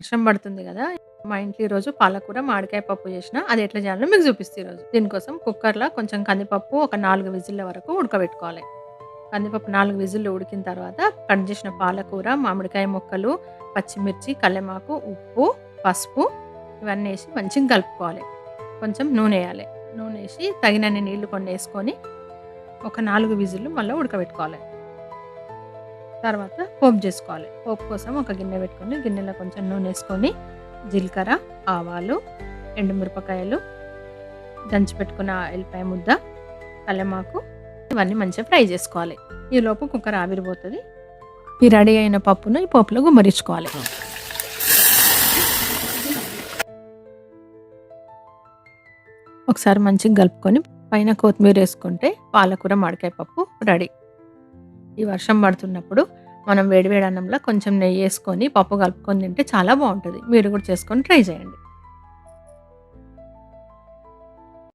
వర్షం పడుతుంది కదా! మా ఇంట్లో ఈరోజు పాలకూర, మామిడికాయ పప్పు చేసినా. అది ఎట్లా చేయాలో మీకు చూపిస్తే ఈరోజు. దీనికోసం కుక్కర్‌లో కొంచెం కందిపప్పు ఒక నాలుగు విజిల్ల వరకు ఉడకబెట్టుకోవాలి. కందిపప్పు నాలుగు విజిల్లు ఉడికిన తర్వాత కట్ చేసిన పాలకూర, మామిడికాయ ముక్కలు, పచ్చిమిర్చి, కల్లెమాకు, ఉప్పు, పసుపు ఇవన్నీ వేసి మంచిగా కలుపుకోవాలి. కొంచెం నూనె వేయాలి నూనె వేసి తగినన్ని నీళ్ళు కొన్నేసుకొని ఒక నాలుగు విజిల్లు మళ్ళీ ఉడకబెట్టుకోవాలి. తర్వాత పోపు చేసుకోవాలి. పోపు కోసం ఒక గిన్నె పెట్టుకొని గిన్నెలో కొంచెం నూనె వేసుకొని జీలకర్ర, ఆవాలు, ఎండుమిరపకాయలు, దంచి పెట్టుకున్న ఎల్లిపాయ ముద్ద, కల్లెమాకు ఇవన్నీ మంచిగా ఫ్రై చేసుకోవాలి. ఈలోపు కుక్కర్ ఆవిరిపోతుంది ఈ రెడీ అయిన పప్పును ఈ పోపులో గుమ్మరించుకోవాలి. ఒకసారి మంచిగా కలుపుకొని పైన కొత్తిమీర వేసుకుంటే పాలకూర, మామిడికాయ పప్పు రెడీ. ఈ వర్షం పడుతున్నప్పుడు మనం వేడివేడి అన్నంలో కొంచెం నెయ్యి వేసుకొని పప్పు కలుపుకొని తింటే చాలా బాగుంటుంది మీరు కూడా చేసుకొని ట్రై చేయండి.